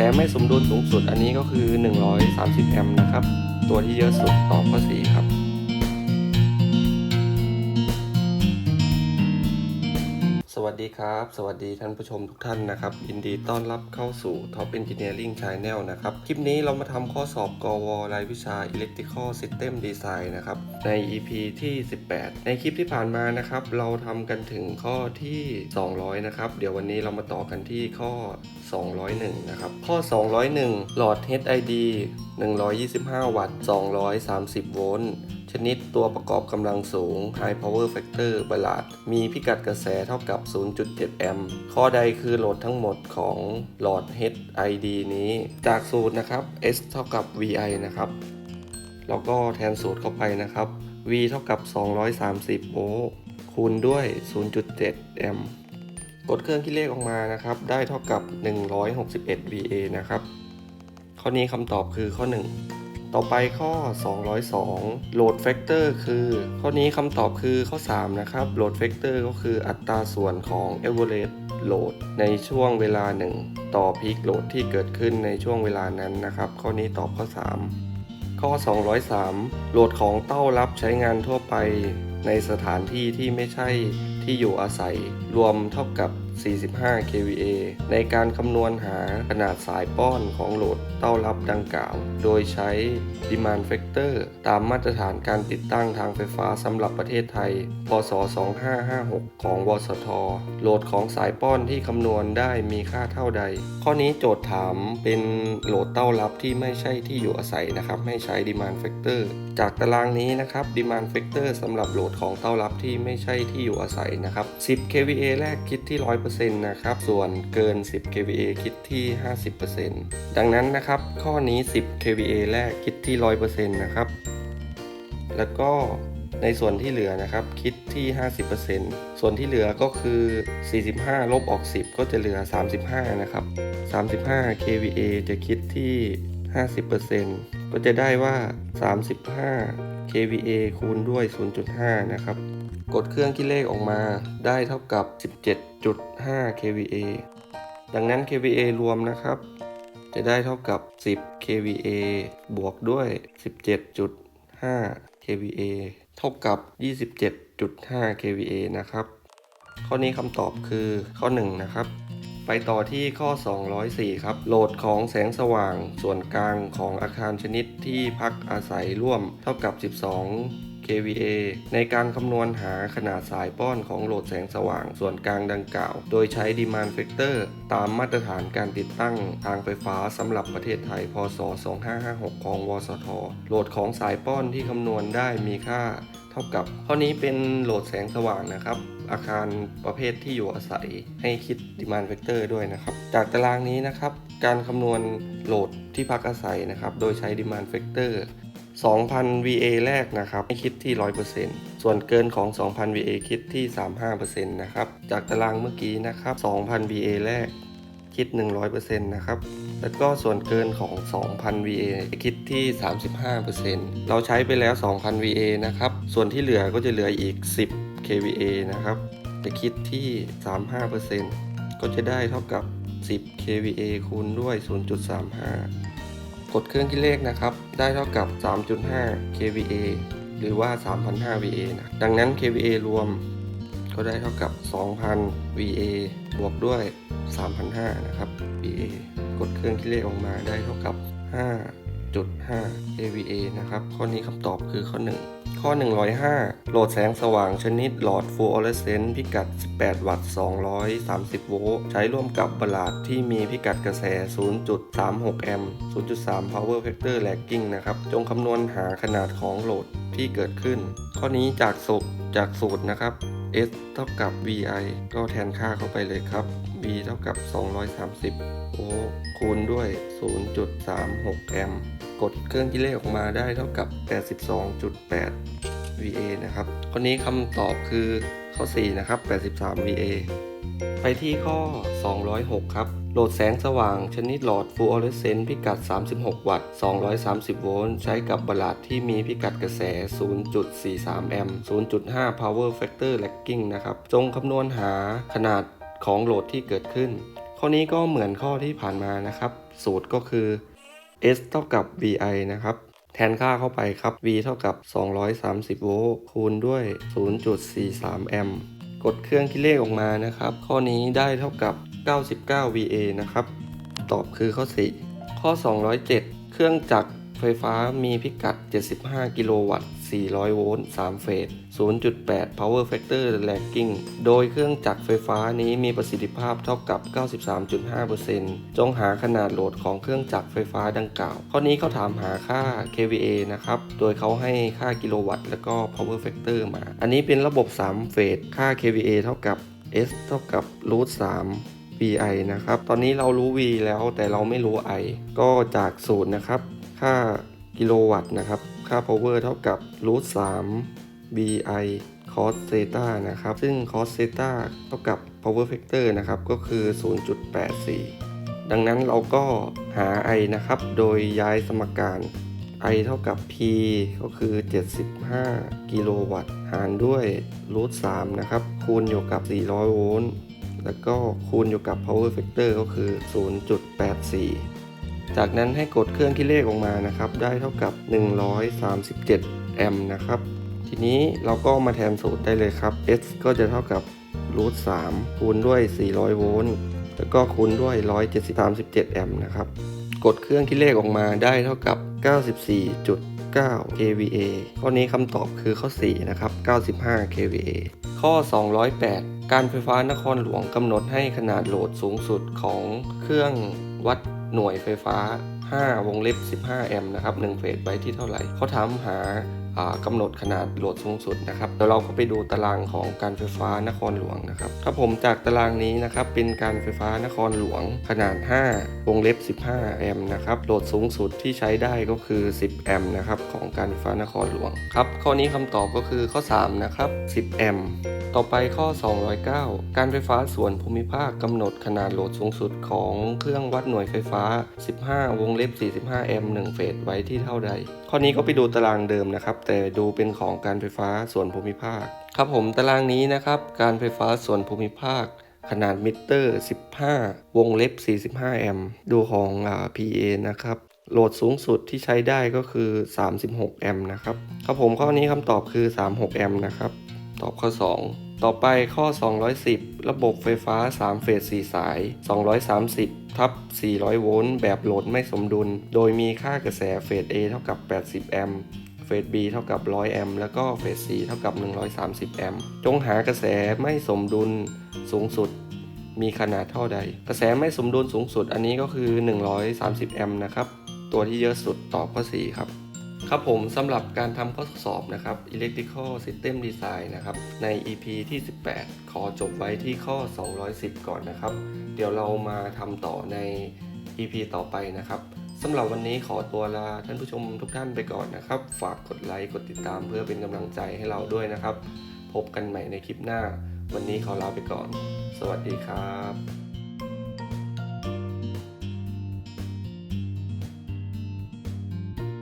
แสไม่สมดุลสูงสุดอันนี้ก็คือ 130 แอมป์นะครับ ตัวที่เยอะสุดตอบข้อ 4 ครับ ดีครับ สวัสดีท่านผู้ชมทุกท่านนะครับยินดีต้อนรับเข้าสู่ Top Engineering Channel นะครับ คลิปนี้เรามาทำข้อสอบกวรายวิชา Electrical System Design นะครับ ใน EP ที่ 18 ในคลิปที่ผ่านมานะครับ เราทำกันถึงข้อที่ 200 นะครับ เดี๋ยววันนี้เรามาต่อกันที่ข้อ 201 นะครับ ข้อ 201 หลอด HID 125 วัตต์ 230 โวลต์ ชนิดตัวประกอบกำลังสูง High Power Factor บลาดมีพิกัดกระแสเท่ากับ 0.7 แอมป์ข้อใดคือโหลดทั้งหมดของหลอด HID นี้ จากสูตรนะครับ S เท่ากับ VI นะครับ แล้วก็แทนสูตรเข้าไปนะครับ V เท่ากับ 230 โวลต์คูณด้วย 0.7 แอมป์กดเครื่องคิดเลขออกมานะครับ ได้เท่ากับ 161 VA นะครับ ข้อนี้คำตอบคือข้อ 1 ต่อไปข้อ 202 โหลดแฟกเตอร์คือ ข้อนี้คำตอบคือข้อ 3 นะครับ โหลดแฟกเตอร์ก็คืออัตราส่วนของ average load ในช่วงเวลา 1 ต่อพีคโหลดที่เกิดขึ้นในช่วงเวลานั้นนะครับ ข้อนี้ตอบข้อ 3 ข้อ 203 โหลดของเต้ารับใช้งานทั่วไปในสถานที่ที่ไม่ใช่ที่อยู่อาศัย รวมเท่ากับ 45 kVA ในการคำนวณหาขนาดสายป้อนของโหลดเต้ารับดังกล่าว โดยใช้ demand factor ตามมาตรฐานการติดตั้งทางไฟฟ้าสำหรับประเทศไทย พศ 2556 ของวสท โหลดของสายป้อนที่คำนวณได้มีค่าเท่าใด ข้อนี้โจทย์ถามเป็นโหลดเต้ารับที่ไม่ใช่ที่อยู่อาศัยนะครับให้ใช้ demand factor จากตารางนี้นะครับ demand factor สำหรับโหลดของเต้ารับที่ไม่ใช่ที่อยู่อาศัยนะครับ 10 kVA แรกคิดที่ 100%นะครับ ส่วนเกิน 10 kVA คิดที่ 50%ดังนั้นนะครับ ข้อนี้ 10 kVA แรกคิดที่ 100%นะครับ แล้วก็ในส่วนที่เหลือนะครับ คิดที่ 50%ส่วนที่เหลือก็คือ 45 ลบออก 10 ก็จะเหลือ 35 นะครับ 35 kVA จะคิดที่ 50%ก็จะได้ว่า 35 kVA คูณด้วย 0.5 นะครับ กดเครื่องคิดเลขออกมาได้เท่ากับ 17.5 kVA ดังนั้น kVA รวมนะครับ จะได้เท่ากับ 10 kVA บวกด้วย 17.5 kVA เท่ากับ 27.5 kVA นะครับ ข้อนี้คำตอบคือข้อ 1 นะครับ ไปต่อที่ข้อ 204 ครับ โหลดของแสงสว่างส่วนกลางของอาคารชนิดที่พักอาศัยร่วมเท่ากับ 12 kVA ในการคำนวณหาขนาดสายป้อนของโหลดแสงสว่างส่วนกลางดังกล่าว โดยใช้ demand factor ตามมาตรฐานการติดตั้งทางไฟฟ้าสำหรับประเทศไทย พศ 2556 ของ วสท โหลดของสายป้อนที่คำนวณได้มีค่าเท่ากับข้อนี้เป็นโหลดแสงสว่างนะครับ อาคารประเภทที่อยู่อาศัยให้คิด demand factor ด้วยนะครับ จากตารางนี้นะครับ การคำนวณโหลดที่พักอาศัยนะครับ โดยใช้ demand factor 2,000 VA แรกนะครับ ให้คิดที่ 100%ส่วนเกินของ 2,000 VA คิดที่ 35%นะครับ จากตารางเมื่อกี้นะครับ 2,000 VA แรกคิด 100%นะครับ แล้วก็ส่วนเกินของ 2,000 VA คิดที่ 35%เราใช้ไปแล้ว 2,000 VA นะครับ ส่วนที่เหลือก็จะเหลืออีก 10 kVA นะครับ จะคิดที่ 35%ก็จะได้เท่ากับ 10 kVA คูณด้วย 0.35 กดเครื่องคิดเลขนะครับ ได้เท่ากับ 3.5 kVA หรือว่า 3,500 VA นะ ดังนั้น kVA รวมก็ได้เท่ากับ 2,000 VA บวกด้วย 3,500 นะครับ VA กดเครื่องคิดเลขออกมาได้เท่ากับ 5.5 kVA นะครับ ข้อนี้คำตอบคือข้อ 1 ข้อ 105 โหลดแสงสว่างชนิดหลอดฟลูออเรสเซนต์พิกัด 18 วัตต์ 230 โวลต์ ใช้ร่วมกับบลาดที่มีพิกัดกระแส 0.36 แอมป์ 0.3 power factor lagging นะครับ จงคำนวณหาขนาดของโหลดที่เกิดขึ้น ข้อนี้จากสูตรจากสูตรนะครับ S เท่ากับ VI ก็แทนค่าเข้าไปเลยครับ V เท่ากับ 230โวลต์คูณด้วย 0.36 แอมป์กดเครื่องคิดเลขออกมาได้เท่ากับ 82.8 VA นะครับคนนี้คำตอบคือข้อ 4 นะครับ 83 VA ไปที่ข้อ 206 ครับ โหลดแสงสว่างชนิดหลอดฟลูออเรสเซนต์พิกัด 36 วัตต์ 230 โวลต์ ใช้กับบลาดที่มีพิกัดกระแส 0.43 แอมป์ 0.5 power factor lagging นะครับ จงคำนวณหาขนาดของโหลดที่เกิดขึ้น ข้อนี้ก็เหมือนข้อที่ผ่านมานะครับ สูตรก็คือ S เท่ากับ VI นะครับแทนค่าเข้าไปครับ V เท่ากับ 230 โวลต์ คูณด้วย 0.43 แอมป์ กดเครื่องคิดเลขออกมานะครับ ข้อนี้ได้เท่ากับ 99 VA นะครับ ตอบคือข้อ 4 ข้อ 207 เครื่องจักรไฟฟ้ามีพิกัด 75 กิโลวัตต์ 400 โวลต์ 3 เฟส 0.8 power factor lagging โดยเครื่องจักรไฟฟ้านี้มีประสิทธิภาพเท่ากับ 93.5%จงหาขนาดโหลดของเครื่องจักรไฟฟ้าดังกล่าว ข้อนี้เขาถามหาค่า kVA นะครับ โดยเขาให้ค่ากิโลวัตต์ แล้วก็ power factor มา อันนี้เป็นระบบ 3 เฟส ค่า kVA เท่ากับ S เท่ากับ root 3 VI นะครับ ตอนนี้เรารู้ V แล้วแต่เราไม่รู้ I ก็จากสูตรนะครับ ค่ากิโลวัตต์นะครับ ค่า power เท่ากับ root 3 VI cos theta นะครับ ซึ่ง cos theta เท่ากับ power factor นะครับ ก็คือ 0.84 ดังนั้นเราก็หา I นะครับ โดยย้ายสมการ I เท่ากับ P ก็คือ 75 กิโลวัตต์ หารด้วย root 3นะครับ คูณอยู่กับ 400 โวลต์ แล้วก็คูณอยู่กับ power factor ก็คือ 0.84 จากนั้นให้กดเครื่องคิดเลขออกมานะครับ ได้เท่ากับ 137 แอมป์นะครับ ทีนี้เราก็มาแทนสูตรได้เลยครับ S ก็จะเท่ากับ root 3คูณด้วย 400 โวลต์ แล้วก็คูณด้วย 173.7 แอมป์นะครับ กดเครื่องคิดเลขออกมาได้เท่ากับ 94.9 kVA ข้อนี้คำตอบคือข้อ 4 นะครับ 95 kVA ข้อ 208 การไฟฟ้านครหลวงกำหนดให้ขนาดโหลดสูงสุดของเครื่องวัดหน่วยไฟฟ้า 5 วงเล็บ 15 แอมป์นะครับ1เฟสไว้ที่เท่าไหร่ เขาถามหาอ่า กำหนดขนาดโหลดสูงสุดนะครับเดี๋ยวเราก็ไปดูตารางของการไฟฟ้านครหลวงนะครับครับผมจากตารางนี้นะครับเป็นการไฟฟ้านครหลวงขนาด 5 วงเล็บ 15 แอมป์นะครับโหลดสูงสุดที่ใช้ได้ก็คือ 10 แอมป์นะครับของการไฟฟ้านครหลวงครับข้อนี้คำตอบก็คือข้อ 3 นะครับ 10 แอมป์ต่อไปข้อ 209 การไฟฟ้าส่วนภูมิภาคกำหนดขนาดโหลดสูงสุดของเครื่องวัดหน่วยไฟฟ้า 15 วงเล็บ 45 แอมป์1เฟสไว้ที่เท่าใด ข้อนี้ก็ไปดูตารางเดิมนะครับแต่ดูเป็นของการไฟฟ้าส่วนภูมิภาค ครับผมตารางนี้นะครับ การไฟฟ้าส่วนภูมิภาค ขนาดมิเตอร์ 15 วงเล็บ 45 แอมป์ดูของอ่า PA นะครับโหลดสูงสุดที่ใช้ได้ก็คือ 36 แอมป์นะครับครับผมข้อนี้คำตอบคือ 36 แอมป์นะครับ ตอบข้อ 2 ต่อไปข้อ 210 ระบบไฟฟ้า 3 เฟส 4 สาย 230 ทับ 400 โวลต์แบบโหลดไม่สมดุล โดยมีค่ากระแสเฟส A เท่ากับ 80 แอมป์ เฟส B เท่ากับ 100 แอมป์ แล้วก็เฟส C เท่ากับ 130 แอมป์ จงหากระแสไม่สมดุลสูงสุดมีขนาดเท่าใด กระแสไม่สมดุลสูงสุดอันนี้ก็คือ 130 แอมป์นะครับ ตัวที่เยอะสุดตอบข้อ 4 ครับ ครับผมสำหรับการทำข้อทดสอบนะครับ Electrical System Design นะครับ ใน EP ที่ 18 ขอจบไว้ที่ข้อ 210 ก่อนนะครับ เดี๋ยวเรามาทำต่อใน EP ต่อไปนะครับ สำหรับวันนี้ขอตัวลาท่านผู้ชมทุกท่านไปก่อนนะครับ ฝากกดไลค์กดติดตามเพื่อเป็นกำลังใจให้เราด้วยนะครับ พบกันใหม่ในคลิปหน้า วันนี้ขอลาไปก่อน สวัสดีครับ